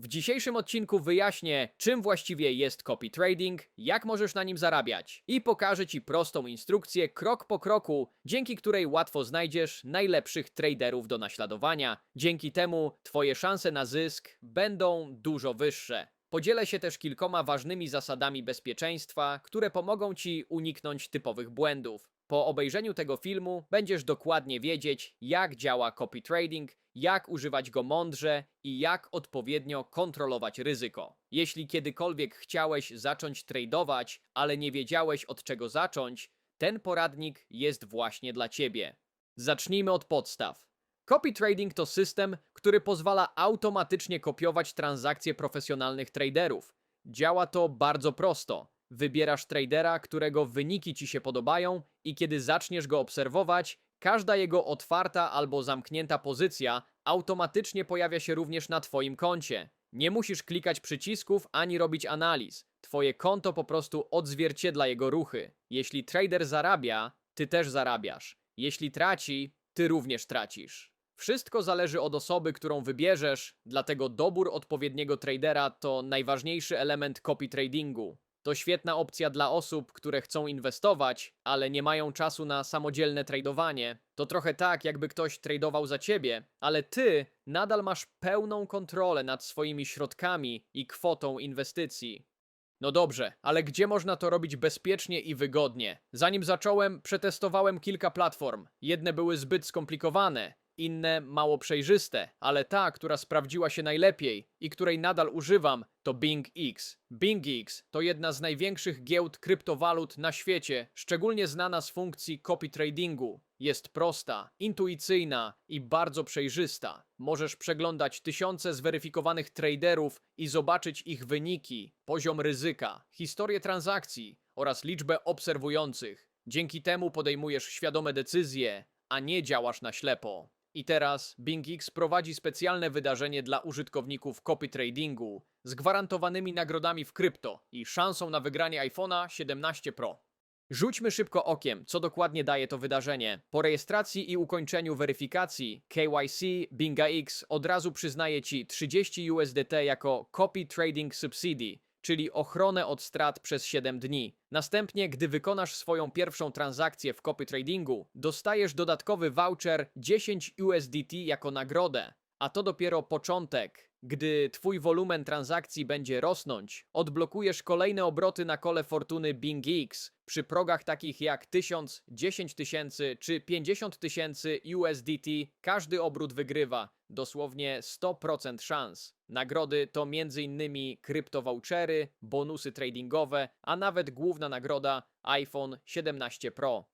W dzisiejszym odcinku wyjaśnię, czym właściwie jest copy trading, jak możesz na nim zarabiać i pokażę Ci prostą instrukcję krok po kroku, dzięki której łatwo znajdziesz najlepszych traderów do naśladowania. Dzięki temu Twoje szanse na zysk będą dużo wyższe. Podzielę się też kilkoma ważnymi zasadami bezpieczeństwa, które pomogą Ci uniknąć typowych błędów. Po obejrzeniu tego filmu będziesz dokładnie wiedzieć, jak działa copy trading, jak używać go mądrze i jak odpowiednio kontrolować ryzyko. Jeśli kiedykolwiek chciałeś zacząć tradować, ale nie wiedziałeś od czego zacząć, ten poradnik jest właśnie dla Ciebie. Zacznijmy od podstaw. Copy trading to system, który pozwala automatycznie kopiować transakcje profesjonalnych traderów. Działa to bardzo prosto. Wybierasz tradera, którego wyniki ci się podobają i kiedy zaczniesz go obserwować, każda jego otwarta albo zamknięta pozycja automatycznie pojawia się również na twoim koncie. Nie musisz klikać przycisków ani robić analiz. Twoje konto po prostu odzwierciedla jego ruchy. Jeśli trader zarabia, ty też zarabiasz. Jeśli traci, ty również tracisz. Wszystko zależy od osoby, którą wybierzesz, dlatego dobór odpowiedniego tradera to najważniejszy element copy tradingu. To świetna opcja dla osób, które chcą inwestować, ale nie mają czasu na samodzielne tradowanie. To trochę tak, jakby ktoś tradował za ciebie, ale ty nadal masz pełną kontrolę nad swoimi środkami i kwotą inwestycji. No dobrze, ale gdzie można to robić bezpiecznie i wygodnie? Zanim zacząłem, przetestowałem kilka platform. Jedne były zbyt skomplikowane, inne mało przejrzyste, ale ta, która sprawdziła się najlepiej i której nadal używam, to BingX. BingX to jedna z największych giełd kryptowalut na świecie, szczególnie znana z funkcji copy tradingu. Jest prosta, intuicyjna i bardzo przejrzysta. Możesz przeglądać tysiące zweryfikowanych traderów i zobaczyć ich wyniki, poziom ryzyka, historię transakcji oraz liczbę obserwujących. Dzięki temu podejmujesz świadome decyzje, a nie działasz na ślepo. I teraz BingX prowadzi specjalne wydarzenie dla użytkowników copy tradingu z gwarantowanymi nagrodami w krypto i szansą na wygranie iPhone'a 17 Pro. Rzućmy szybko okiem, co dokładnie daje to wydarzenie. Po rejestracji i ukończeniu weryfikacji KYC Binga X od razu przyznaje Ci 30 USDT jako Copy Trading Subsidy, czyli ochronę od strat przez 7 dni. Następnie, gdy wykonasz swoją pierwszą transakcję w copy tradingu, dostajesz dodatkowy voucher 10 USDT jako nagrodę. A to dopiero początek. Gdy twój wolumen transakcji będzie rosnąć, odblokujesz kolejne obroty na kole fortuny BingX przy progach takich jak 1000, 10 tysięcy czy 50 tysięcy USDT. Każdy obrót wygrywa dosłownie 100% szans. Nagrody to m.in. kryptowouchery, bonusy tradingowe, a nawet główna nagroda iPhone 17 Pro.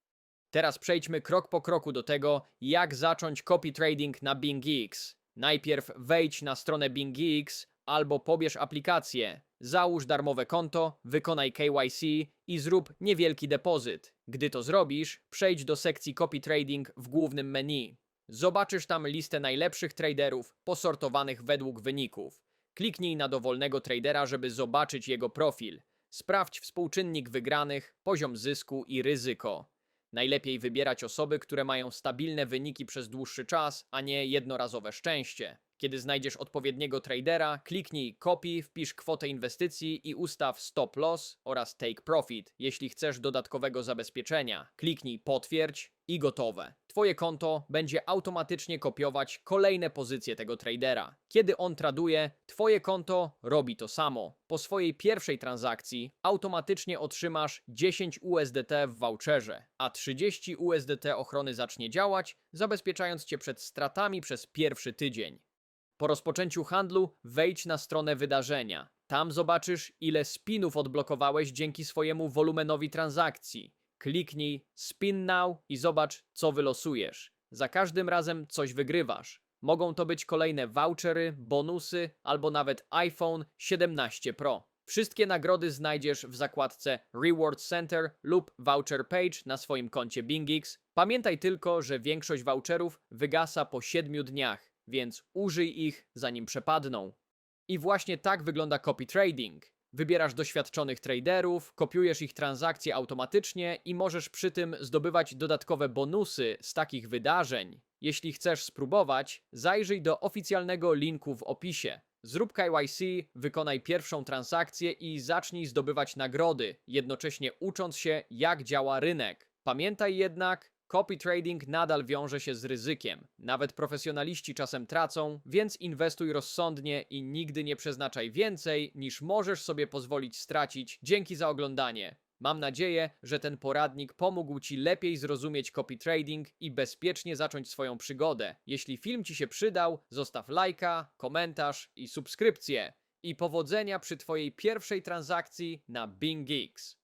Teraz przejdźmy krok po kroku do tego, jak zacząć copy trading na BingX. Najpierw wejdź na stronę BingX albo pobierz aplikację. Załóż darmowe konto, wykonaj KYC i zrób niewielki depozyt. Gdy to zrobisz, przejdź do sekcji copy trading w głównym menu. Zobaczysz tam listę najlepszych traderów posortowanych według wyników. Kliknij na dowolnego tradera, żeby zobaczyć jego profil. Sprawdź współczynnik wygranych, poziom zysku i ryzyko. Najlepiej wybierać osoby, które mają stabilne wyniki przez dłuższy czas, a nie jednorazowe szczęście. Kiedy znajdziesz odpowiedniego tradera, kliknij copy, wpisz kwotę inwestycji i ustaw stop loss oraz take profit, jeśli chcesz dodatkowego zabezpieczenia. Kliknij potwierdź i gotowe. Twoje konto będzie automatycznie kopiować kolejne pozycje tego tradera. Kiedy on traduje, twoje konto robi to samo. Po swojej pierwszej transakcji automatycznie otrzymasz 10 USDT w voucherze, a 30 USDT ochrony zacznie działać, zabezpieczając cię przed stratami przez pierwszy tydzień. Po rozpoczęciu handlu wejdź na stronę wydarzenia. Tam zobaczysz, ile spinów odblokowałeś dzięki swojemu wolumenowi transakcji. Kliknij Spin Now i zobacz, co wylosujesz. Za każdym razem coś wygrywasz. Mogą to być kolejne vouchery, bonusy albo nawet iPhone 17 Pro. Wszystkie nagrody znajdziesz w zakładce Reward Center lub Voucher Page na swoim koncie BingX. Pamiętaj tylko, że większość voucherów wygasa po 7 dniach, więc użyj ich zanim przepadną. I właśnie tak wygląda copy trading. Wybierasz doświadczonych traderów, kopiujesz ich transakcje automatycznie i możesz przy tym zdobywać dodatkowe bonusy z takich wydarzeń. Jeśli chcesz spróbować, zajrzyj do oficjalnego linku w opisie. Zrób KYC, wykonaj pierwszą transakcję i zacznij zdobywać nagrody, jednocześnie ucząc się, jak działa rynek. Pamiętaj jednak, copy trading nadal wiąże się z ryzykiem. Nawet profesjonaliści czasem tracą, więc inwestuj rozsądnie i nigdy nie przeznaczaj więcej, niż możesz sobie pozwolić stracić. Dzięki za oglądanie. Mam nadzieję, że ten poradnik pomógł Ci lepiej zrozumieć copy trading i bezpiecznie zacząć swoją przygodę. Jeśli film Ci się przydał, zostaw lajka, komentarz i subskrypcję. I powodzenia przy Twojej pierwszej transakcji na BingX.